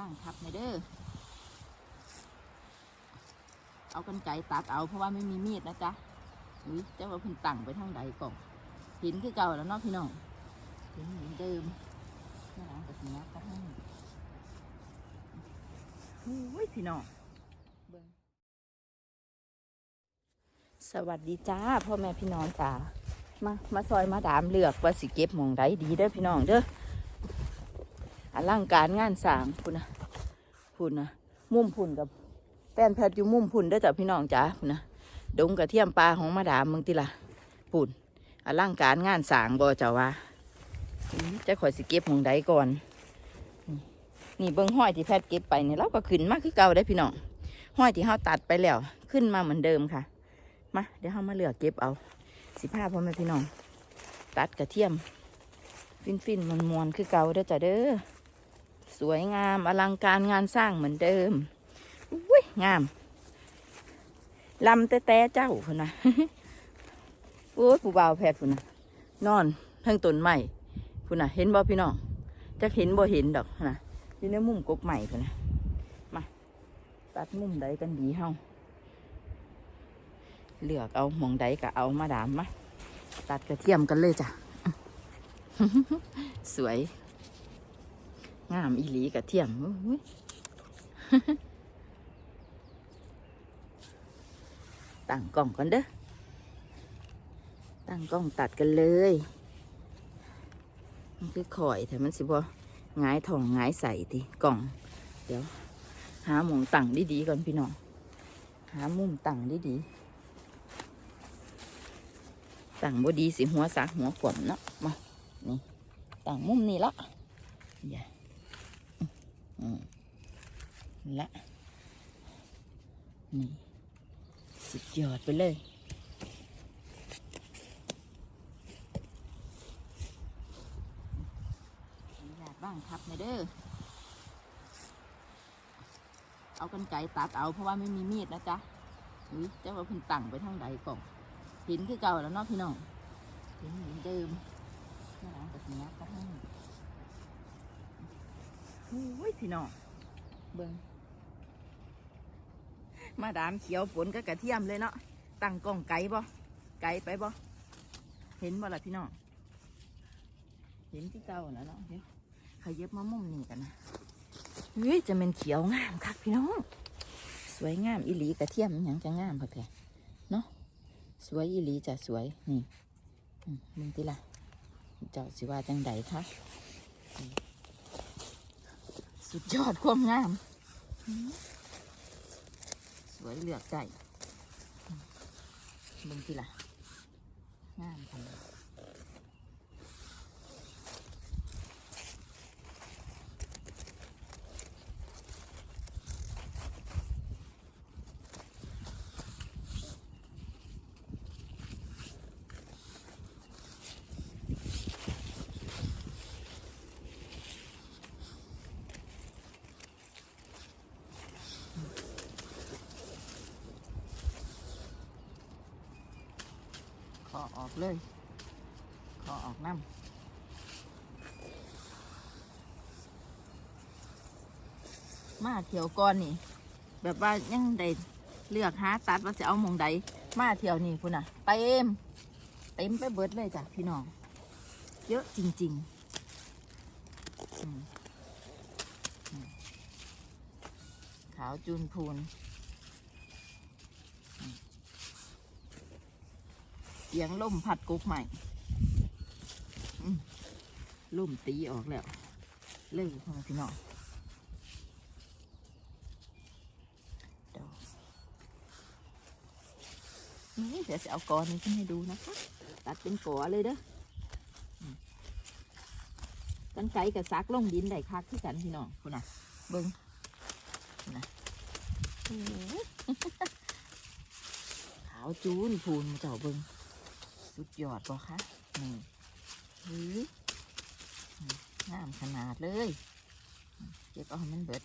บ้างครับในเด้อ เอากันไก่ตัดเอาเพราะว่าไม่มีมีดนะจ๊ะอุ้ยเจ้าว่าเพิ่นตั้งไปทางใดก่อนหินคือเก่าแล้วเนาะพี่น้องหินเหมือนเดิมนี่นะกับสินักก็ให้อุ้ยพี่น้องสวัสดีจ้าพ่อแม่พี่น้องจ้ามามาซอยมาดามเลือกว่าสิเก็บมองใดดีเด้อพี่น้องเด้ออลังการงานสางพุ่นนะ พุ่นนะมุมพุ่นกับแป้นแพทย์อยู่มุ่มพุ่นเด้จ้ะพี่น้องจ้าพุ่นนะดงกระเทียมปลาของมาดามมึงติละพุ่นอลังการงานสางบ่เจ้าว่าจะข่อยสิเก็บหมองใดก่อน นี่เบิ้งห้อยที่แพทย์เก็บไปเนี่ยเราก็ขึ้นมากคือเก่าได้พี่น้องห้อยที่เฮาตัดไปแล้ว ขึ้นมาเหมือนเดิมค่ะมาเดี๋ยวเฮามาเลือกเก็บเอาสิผ้าพ่อแม่พี่น้อง ตัดกระเทียม ฟินฟินมันมวนๆคือเก่าเด้จ้ะเด้อ สวยงามอลังการงานสร้างเหมือนเดิมอุ้ยงามลำแต่แต่เจ้าพุ่นนะโอ้ยผู้บ่าวแพทย์พุ่นนะนอนทั้งต้นไม้พุ่นนะเห็นบ่พี่น้องจะเห็นบ่เห็นดอกนะอยู่ในมุมกกใหม่พุ่นนะมาตัดมุมใดกันดีเฮาเลือกเอาหมองใดก็เอามาดามมาตัดกระเทียมกันเลยจ้ะ สวย งามอีหลีกระเทียมตั้งกล้องก่อนเด้อตั้งกล้องตัดกันเลย มันคือข่อยแต่มันสิบ่หงายทองงายใส่ทีกล่อง เดี๋ยว หาหมองตั้งดีๆก่อนพี่น้อง หามุมตั้งดีๆตั้งบ่ดีสิหัวสักหัวกลมเนาะมานี่ตั้งมุมนี้ละอย่า ละ นี่ สุดยอดไปเลย อยากบ้างครับในเด้อ เอากันไก่ตัดเอาเพราะว่าไม่มีมีดนะจ๊ะอุ้ยเจ้าว่าเพิ่นตั้งไปทางใดก่อนหินคือเก่าแล้วเนาะพี่น้องหินเหมือนเดิมนี่นะกับสินักก็ให้ อุ้ยพี่น้องเบิ่งมาดามเขียวฝนก็กระเทียมเลยเนาะตั้งกล้องไกลบ่ไกลไปบ่เห็นบ่ล่ะพี่น้องเห็นที่เก่าแล้วเนาะเดี๋ยวขยับมามุมนี้กันนะเฮ้ยจะเป็นเขียวงามคักพี่น้อง สวยงามอีหลีกระเทียมอย่างจะงามพักแท้เนาะสวยอีหลีจะสวยนี่มึงติล่ะเจ้าสิว่าจังใดคะอืม สุดยอดความงาม สวยเหลือกใจมึงติล่ะ งามพันาด ออกเลย ขอออกน้ำมาเที่ยวก่อนนี่ แบบว่ายังได้เลือกหาตัดว่าจะเอามองใดมาเที่ยวนี่พุ่นน่ะเต็มเต็มไปเบิดเลยจ้ะพี่น้อง เยอะจริงๆขาวจูนพูน เสียงลมพัดกุกใหม่อืมลมตีออกแล้ว เลยพ่อแม่พี่น้องเดี๋ยวนี่เดี๋ยวจะเอากอนี้ขึ้นให้ดูนะคะ ตัดเป็นกอเลยเด้ออืมกันไกลกับซักลงดินได้คักที่กันพี่น้องคุณน่ะ เบิ้งคุณน่ะโอ้ยขาวจูนพูนมาเจ้าเบิ้ง สุดยอดบ่คะนี่หืองามขนาดเลย เก็บเอาให้มันเบิด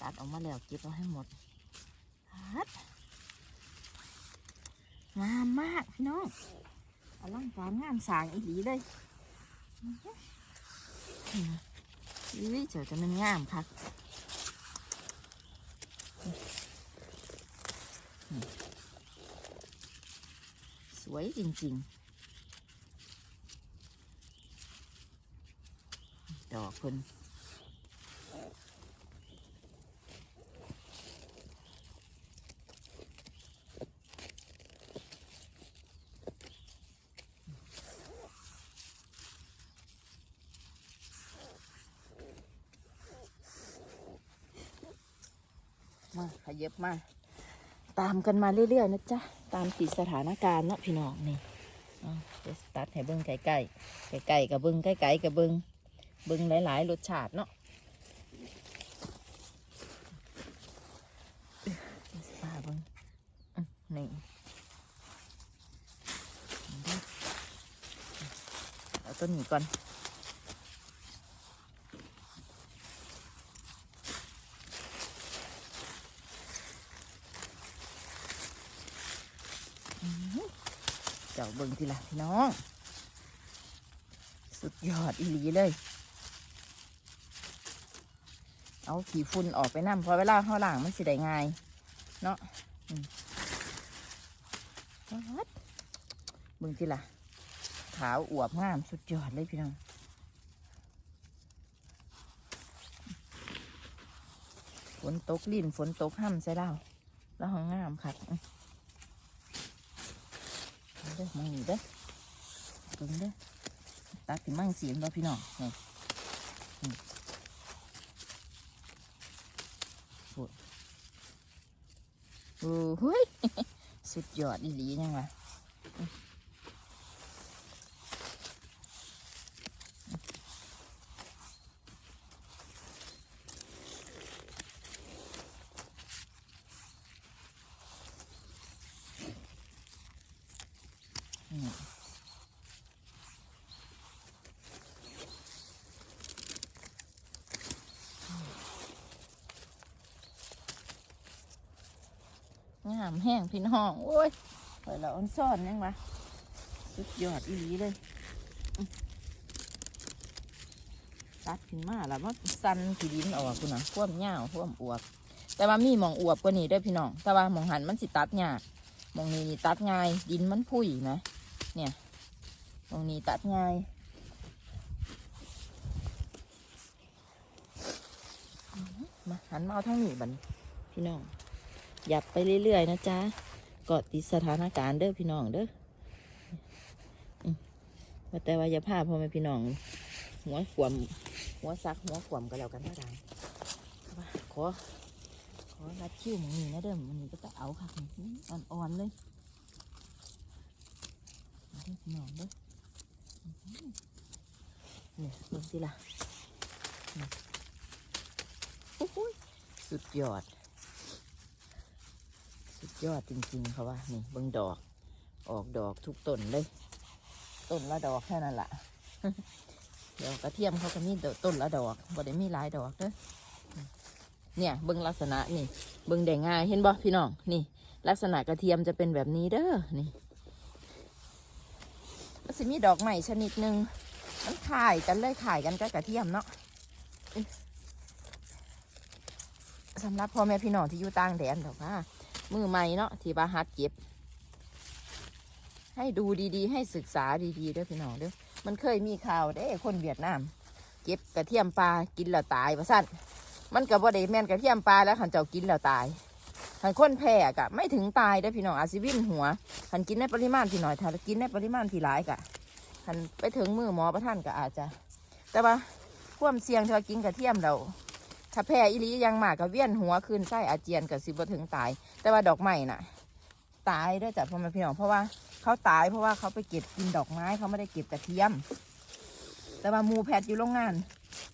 ตัดออกมาแล้วเก็บเอาให้หมดฮัดงามมากพี่น้องอลังการงานสางอีหลีเลยอุ้ยเจ้าจะมันงามค่ะ กวยจริง ๆ ดอกเพิ่นมาขยับมา ตามกันมาเรื่อย ๆ นะจ๊ะ ตามติดสถานการณ์เนาะพี่น้องนี่เอาเดี๋ยวตัดให้เบิ้งไก่ไก่ไก่ไก่กับเบิ้งไก่ไก่กับเบิ้งเบิ้งหลายๆรสชาติเนาะเดี๋ยวสิพาเบิ้งนี่เอาต้นนี้ก่อน เจ้าเบิ่งทีละพี่น้อง สุดยอดอีหลีเลย เอาขี้ฝุ่นออกไปน้ำเพอเวลาเข้าล่างมันสิได้ง่าย เนาะบิ่งทีละขาวอวบงามสุดยอดเลยพี่น้องฝนตกลิ่นฝนตกห้ำใส่เราแล้วห้องงามค่ะ เด้อมองนี่เด้อเบิ่งเด้อตักถึงมั่งเสียงบ่พี่น้องนี่โอ้โหสุดยอดอีหลียังวะามแห้งพี่น้องโอ้ยปล่อยเราอ่อนซ่อนยังวะสุดยอดอีหลีเลยตัดขึ้นมาแล้วมันสันขีดินออกคุณนะท่วมเหาท่วมอวบ แต่ว่ามีมองอวบกว่านี้ด้วยพี่น้อง แต่ว่ามองหันมันสิตัดยากมองนี้นี่ตัดง่าย ดินมันพุ่ยนะ เนี่ยมองนี้ตัดง่ายมาหันมาเอาทั้งนี้บันพี่น้อง หยับไปเรื่อยๆนะจ๊ะเกาะติดสถานการณ์เด้อพี่น้องเด้อแต่ว่าอย่าพลาดพ่อแม่พี่น้อง หัวขวมหัวซักหัวขวมก็แล้วกันเท่าไหร่ว่าขอขอรัดคิ้วหมองนี้นะเด้อมันนี้ก็จะเอาค่ะอ่อนๆเลยพี่น้องเด้อเนี่ยเบิ่งสิล่ะโอ้ยสุดยอด ยอดจริงๆเขาว่านี่เบิ่งดอก ออกดอกทุกต้นเลย ต้นละดอกแค่นั้นละเดี๋ยวกระเทียมเขาก็มีต้นละดอกบ่ได้มีหลายดอกเด้อเนี่ยเบิ่งลักษณะนี่ เบิ่งได้ง่ายเห็นบ่พี่น้องนี่ ลักษณะกระเทียมจะเป็นแบบนี้เด้อนี่มันสิมีดอกใหม่ชนิดหนึ่งมันขายกันเลยขายกันกับกระเทียมเนาะสำหรับพ่อแม่พี่น้องที่อยู่ต่างแดนดอกว่า มือใหม่เนาะที่บาฮัดเก็บ ให้ดูดีๆ ให้ศึกษาดีๆเด้อพี่น้องเด้อมันเคยมีข่าวเด้คนเวียดนาม เก็บกระเทียมปลากินแล้วตายว่าสั้นมันกับว่าได้แม่นกระเทียมปลาแล้วขันเจ้ากินแล้วตายขันคนแพ้กะ ไม่ถึงตายได้อพี่น้องอาจสิวินหัวขันกินในปริมาณที่น้อยถ้ากินในปริมาณที่หลายกะขันไปถึงมือหมอประท่านก็อาจจะ แต่ว่าความเสี่ยงที่ว่ากินกระเทียมเรา ถ้าแพ้อีลียังหมากก็เวียนหัวคืนไส้อาเจียนกับสิบถึงตาย แต่ว่าดอกไม้น่ะ ตายด้อจ้ะพ่อแม่พี่น้องเพราะว่าเขาตายเพราะว่าเขาไปเก็บกินดอกไม้เขาไม่ได้เก็บกระเทียม แต่ว่ามูแพทย์อยู่โรงงาน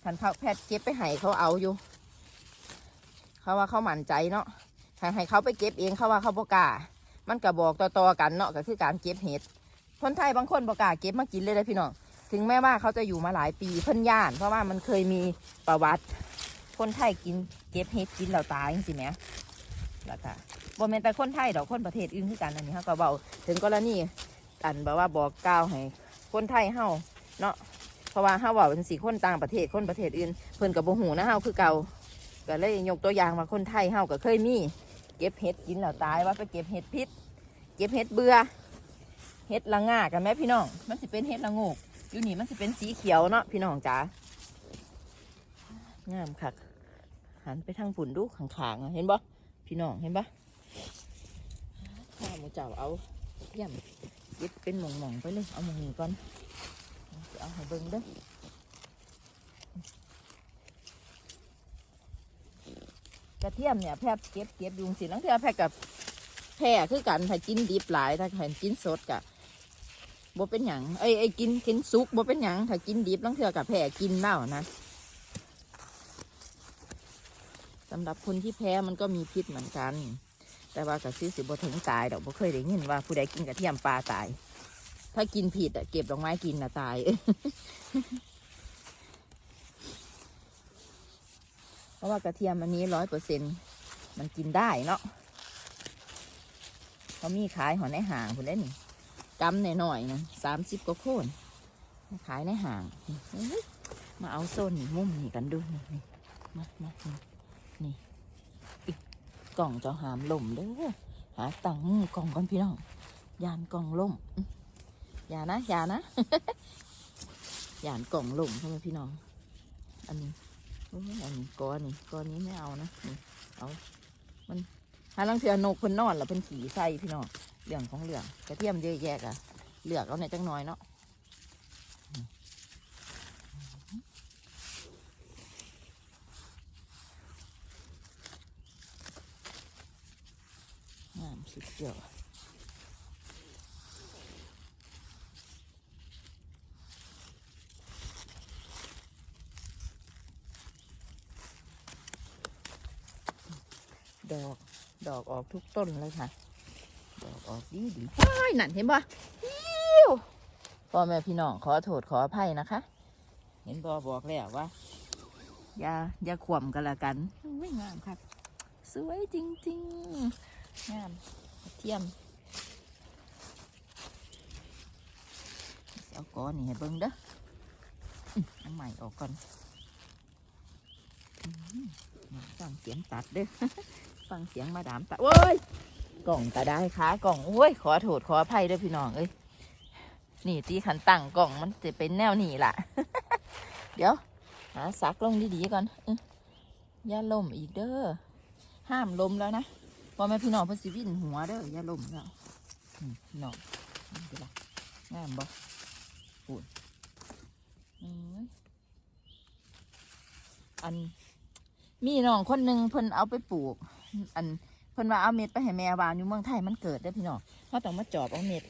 ขันเขาแพทย์เก็บไปให้เขาเอาอยู่ เขาว่าเขาหมั่นใจเนาะถ้าให้เขาไปเก็บเองเขาว่าเขาบกล้ามันก็บอกต่อๆกันเนาะก็คือการเก็บเห็ดคนไทยบางคนบกล้าเก็บมากินเลยนะพี่น้องถึงแม้ว่าเขาจะอยู่มาหลายปีเพิ่นย่าน เพราะว่ามันเคยมีประวัติ คนไทยกินเก็บเห็ดกินแล้วตายจริงๆไหมแล้วก็บ่แม่นแต่คนไทยดอกคนประเทศอื่นคือกันอันนี้เขาก็เบาถึงกรณีอันแบบว่าบอกกล่าวให้คนไทยเฮาเนาะเพราะว่าเฮาเว่าเป็นสีคนต่างประเทศคนประเทศอื่น เพิ่นกับบ่หูนะเฮาคือเก่าก็เลยยกตัวอย่างว่าคนไทยเฮาก็เคยมีเก็บเห็ดกินแล้วตายว่าไปเก็บเห็ดพิษเก็บเห็ดเบื่อเฮ็ดละง่ากันไหมพี่น้อง มันสิเป็นเฮ็ดละงกอยู่นี่มันสิเป็นสีเขียวเนาะพี่น้องจ๋า งามคักหันไปทางฝุ่นดูขางๆอะเห็นบ่พี่น้องเห็นบ่ข้าหมูเจ้าเอาเยี่ยมเย็ดเป็นหม่องๆไปเลยเอาหม่องนี้ก่อนเอาให้เบิ่งเด้อกระเทียมเนี่ยแพบเก็บเก็บยุงสิลังเทือแพบกับแพร่คือกันถ้ากินดิบหลายถ้าเห็นกินสดกะบ่เป็นหยังเอ้ยไอ้กินกินซุกบ่เป็นหยังถ้ากินดิบลังเทือกับแพ้กินเน่านะ สำหรับคนที่แพ้มันก็มีพิษเหมือนกัน แต่ว่ากระซิสิบถึงตายดอกบ่เคยได้ยินว่าผู้ใดกินกระเทียมปลาตาย ถ้ากินผิดอะเก็บดอกไม้กินนะตายเพราะว่ากระเทียมอันนี้ร้อยเปอร์เซ็นมันกินได้เนาะเขามีขายหอในห่างคุณได้นี่กำหน่อยๆนะสามสิบกว่าโคนขายในห้าง มาเอาโซนนี่มุมนี่กันดูนี่มามา กล่องเจะหามล่มเด้อหาตังค์กล่องก่อนพี่น้องยานกล่องล่มอย่านะอย่านะยานกล่องล่มใช่ไหมพี่น้อง อันนี้อันนี้ก้อนนี่ก้อนนี้ไม่เอานะนี่เอามันหาลังเถือนกเพิ่นนอนแล้วเพิ่นขี่ใส่พี่น้องเรื่องของเรื่องกระเทียมเยอะแยะอะเลือกเอาในจังน้อยเนาะงามสุดยอดดอก ดอกออกทุกต้นเลยค่ะ ดอกออกดีดีโอ้ยนั่นเห็นบ่อิ้วพ่อแม่พี่น้องขอโทษขออภัยนะคะ เห็นบอบอกแล้วว่า อย่าอย่าขวมกันละกัน ไม่งามครับ สวยจริง ๆ งาม เทียมเอาก้อนนี่ให้เบิ่งเด้ออื้อเอาใหม่ออกก่อนอื้อหือฟังเสียงตัดเด้อฟังเสียงมาดามตัดโว้ยกล่องก็ได้ค่ะกล่องโอ้ยขอโทษขออภัยด้วยพี่น้องเอ้ยนี่ตีขันตั้งกล่องมันจะเป็นแนวนี้ล่ะ เดี๋ยวหาซักลงดีๆก่อนอื้ออย่าล่มอีกเด้อห้ามลมแล้วนะพ อแม่พี่น้องเพิ่นสิวินหัวเด้ออย่าล่มแล้วพี่น้องนี่เป็นไรงามบ่ปูนอัน มีน้องคนหนึ่งเพิ่นเอาไปปลูก อันเพิ่นว่าเอาเม็ดไปให้แม่วานอยู่เมืองไทยมันเกิดได้อพี่น้องเขาต้องมาจอบเอาเม็ด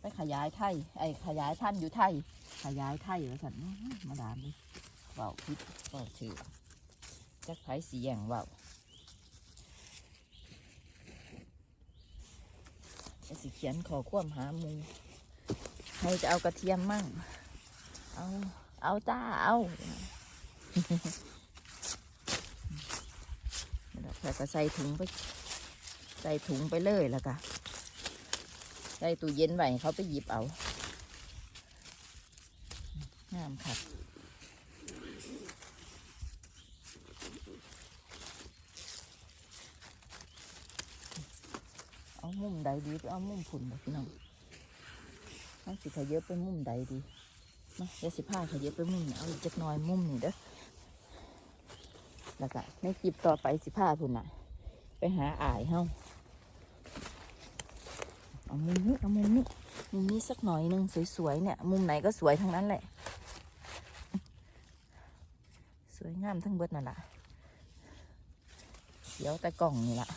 ไปขยายไทยไอ้ขยายพันธุ์อยู่ไทย ขยายไทยว่สันมาดามเลยเว้าพิษเว้าถือจักไผสีแยงเว้า จะสิเขียนขอควมหามูให้จะเอากระเทียมมั่ง เอา เอาจ้า เอาแล้วก็ใส่ถุงไป ใส่ถุงไปเลยแล้วก็ใส่ตู้เย็นไว้เขาไปหยิบเอางามค่ะเอามุมใดดีไปเอามุมผุนบ่พี่น้องเอาสิขยับไปมุมใดดีมาเดี๋ยวสิผ้าขยับไปมุมเอาอีกจักน่อยมุมนี่เด้อแล้วก็ในคลิปต่อไปสิผ้าพุ่นน่ะ ไปหาอายเฮาเอามุมนี้เอามุมนี้มุมนี้สักหน่อยหนึงสวยๆเนี่ย มุมไหนก็สวยทั้งนั้นแหละ สวยงามทั้งเบิดนั่นแหละเสียวแต่กล่องนี่ละ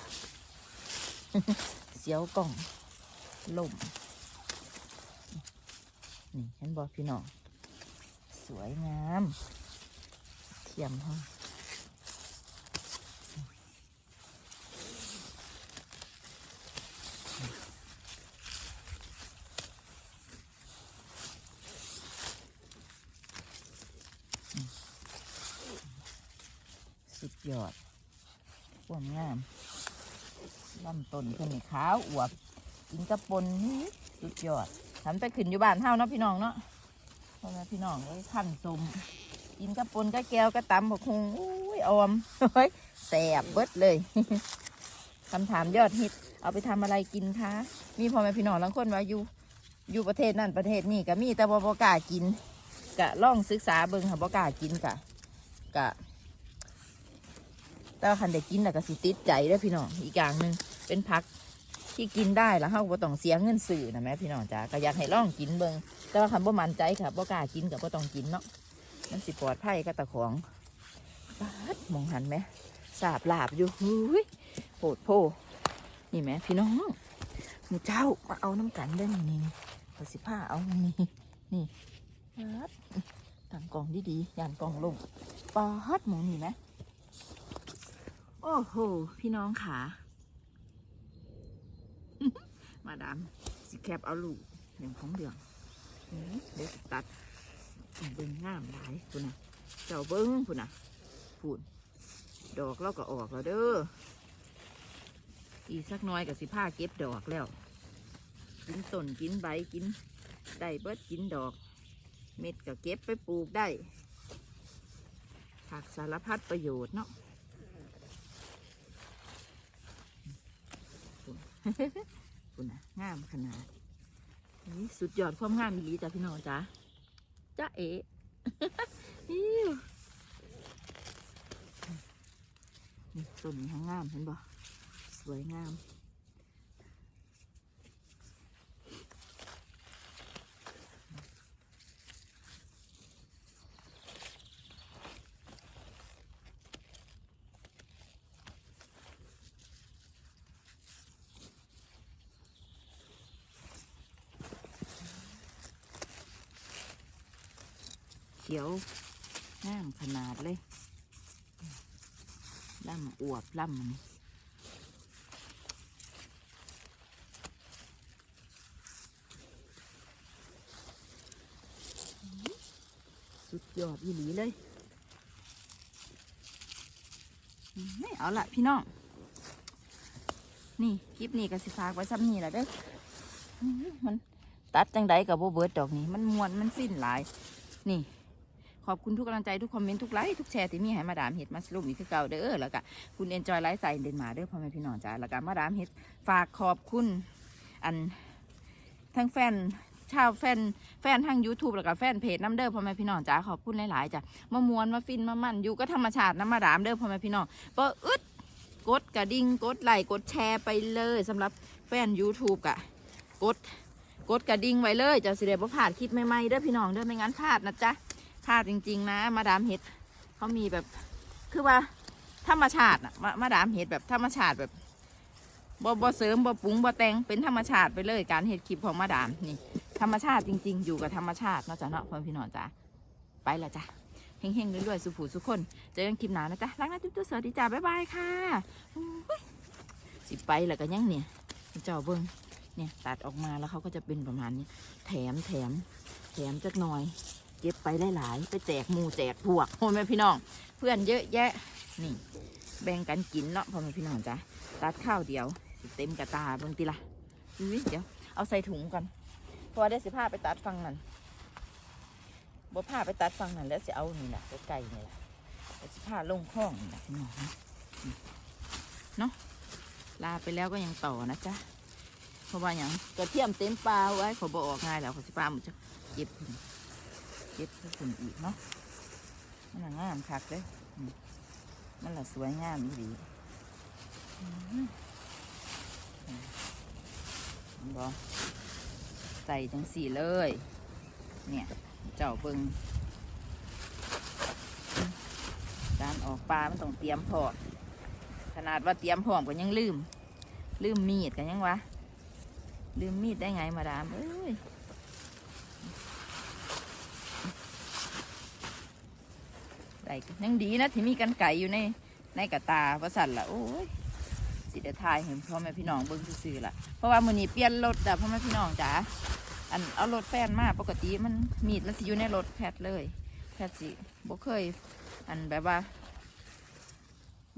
เสียวกล่องล่มนี่เห็นบอกพี่น้อง สวยงาม เทียมห้องสุดยอดความงาม ลำต้นเพิ่นนี่ขาวอวบกินกระปนนี่สุดยอดทำไปขึ้นอยู่บ้านเฮาเนาะพี่น้องเนาะพ่อแม่พี่น้องเลยขั้นสมกินกระปนกระแก้วกระตำบกคงอุ้ยออมเฮ้ยแสบเบิดเลยคำถามยอดฮิต เอาไปทำอะไรกินคะ มีพ่อแม่พี่น้องบางคนว่าอยู่อยู่ประเทศนั่นประเทศนี่ก็มีแต่บ่บ่กล้ากินกะล่องศึกษาเบิ่งค่ะบ่กล้ากินกะกะแต่คันได้กินแล้วก็สิติดใจด้อพี่น้องอีกอย่างหนึ่ง เป็นผักที่กินได้แล้วเฮาบ่ต้องเสียเงินซื้อนะแม่พี่น้องจ้าก็อยากให้ลองกินเบิงแต่ว่าคันบ่มั่นใจค่ะบ่กล้ากินก็บ่ต้องกินเนาะมันสิปลอดภัยกับตะของปาดมองหันไหมสาบลาบอยู่หุยโหดโพนี่แหมพี่น้องหมูเจ้ามาเอาน้ำกันเด้นี่นี่นี่ปสิผ้าเอานี่นี่ปาดตั้งกล่องดีๆยันกล่องลงปาดหมองนี่ไหมโอ้โห พี่น้องขา มาดามสิแคบเอาลูกเรื่งของเดืองเดี๋ยวตัดเบิ่งงามหลายพุ่นนะเจ้าเบิ้งพุ่นน่ะพูนดอกเราก็ออกแล้วเด้ออีสักน้อยกับสิผ้าเก็บดอกแล้ว กินต้นกินใบกินได้เบิดกินดอก เม็ดก็เก็บไปปลูกได้ผักสารพัดประโยชน์เนาะ ปุ่นนะงามขนาดนี่สุดยอดความงามอีหลีจ้ะพี่น้องจ้ะจ้าเอ๋นี่ต้นนี้ทั้งงามเห็นบ่สวยงาม เขียวงามขนาดเลยล่ำอวบล่ำมันสุดยอดอีหลีเลยไม่เอาละพี่น้อง นี่คลิปนี้ก็สิฝากไว้ซ้ำนี่แหละเด้อมันตัดจังใดกับโบเบิร์ดดอกนี้ มันมวนมันสิ้นหลาย นี่ ขอบคุณทุกกำลังใจทุกคอมเมนต์ทุกไลค์ทุกแชร์ที่มีให้มาดามเห็ดมาสรุปอีกคือเก่าเด้อแล้วก็คุณเอนจอยไลฟ์สไตล์เดนมาร์เด้อพ่อแม่พี่น้องจ้าแล้วก็มาดามเห็ดฝากขอบคุณอันทั้งแฟนชาวแฟนแฟนทาง YouTube แล้วก็แฟนเพจน้ำเด้อพ่อแม่พี่น้องจ้าขอบคุณหลายๆจ้ะมามวนมาฟินมามันอยู่ก็ธรรมชาติน้ำมาดามเด้อพ่อแม่พี่น้องเปิดอึดกดกระดิ่งกดไลค์กดแชร์ไปเลยสำหรับแฟน YouTube กะกดกดกระดิ่งไว้เลยจะสิเดบ่พลาดคลิปใหม่ๆเด้อพี่น้องเด้อไม่งั้นพลาดนะจ๊ะ พลาดจริง ๆ นะ มาดามเห็ดเขามีแบบคือว่าธรรมชาติอะมามาดามเห็ดแบบธรรมชาติแบบบ่บ่เสริมบ่ปรุงบ่แต่งเป็นธรรมชาติไปเลยการเห็ดคลิปของมาดามนี่ ธรรมชาติจริง ๆ อยู่กับธรรมชาติเนาะจ้ะเนาะพ่อพี่น้องจ้ะไปละจ้ะเฮงๆรวยๆสุขูสุขคนเจอกันคลิปหน้านะจ๊ะรักนะจุ๊บๆสวัสดีจ้าบ๊ายบายค่ะสิไปแล้วก็ยังเนี่ยเจ้าเบิ้งเนี่ยตัดออกมาแล้วเขาก็จะเป็นประมาณนี้ แถมแถมแถมจักหน่อย เก็บไปหลายๆ ไปแจกหมูแจกพวกพ่อแม่พี่น้อง เพื่อนเยอะแยะ นี่ แบ่งกันกินเนาะพ่อแม่พี่น้องจ้ะตัดข้าวเดียวเต็มกระตาบิ่งติละอุ้ยเดี๋ยวเอาใส่ถุงก่อนพราะว่าได้สิผ้าไปตัดฟังนั่นบ่ผ้าไปตัดฟังนั่นแล้วสิเอานี่แหละไก่นี่แหละเดี๋ยวสิผ้าลงคลองนี่แหละพี่น้องนะเนาะลาไปแล้วก็ยังต่อนะจ๊ะเพราะว่าอย่างกระเทียมเต็มปลาไว้เขาบอกง่ายแล้วเขาสิปลามันจะเก็บ เก็บให้คุณอีกเนาะมันน่ะงามคักเลยมันละสวยงามอีหลีอืมเห็นบอใส่จังสี่เลย เนี่ยเจ้าเบิงการออกปลา มันต้องเตรียมพอมขนาดว่าเตรียมพร้อมก็ยังลืม ลืมมีดกันยังวะ ลืมมีดได้ไงมาดามเอ้ย ไก่ยังดีนะที่มีกันไก่อยู่ในในกระตาประสันละโอ้ยสิเดทายเห็นพ่อแม่พี่น้องเบิ้งซื่อๆละเพราะว่ามือนี้เปลี่ยนรถจ้ะพ่อแม่พี่น้องจ๋าอันเอารถแฟนมาปกติมันมีดมันสิอยู่ในรถแพทเลย แพทสิบ่เคย อันแบบว่า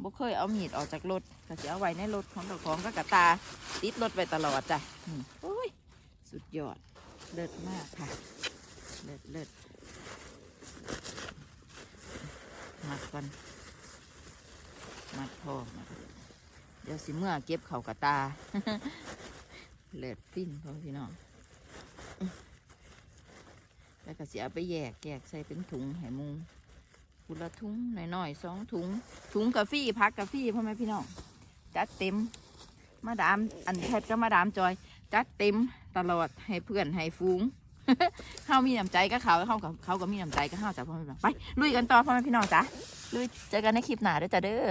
บ่เคยเอามีดออกจากรถก็สิเอาไว้ในรถของเจ้าของก็กระตาติดรถไว้ตลอดจ้ะโอ้ยสุดยอดเลิศมากค่ะ เลิศเลิศ มัดก่อนมัดพอมัดเดี๋ยวสิเมื่อเก็บเข่ากระตาเล็ดปิ้นพ่อพี่น้องแล้วก็สิเอาไปแยกแยกใส่เป็นถุงให้หมูกุละถุงหน่อยๆสองถุง ถุงกาแฟพักกาแฟพ่อแม่พี่น้องจัดเต็ม มาดามอันแพทย์ก็มาดามจอย จัดเต็มตลอดให้เพื่อนให้ฟูง เขามีน้ำใจก็เขาเขากับเขาก็มีน้ำใจก็เขาจ้ะพ่อแม่พี่น้องไปลุยกันต่อพ่อแม่พี่น้องจ้ะลุยเจอกันในคลิปหน้าเด้อจ้ะเด้อ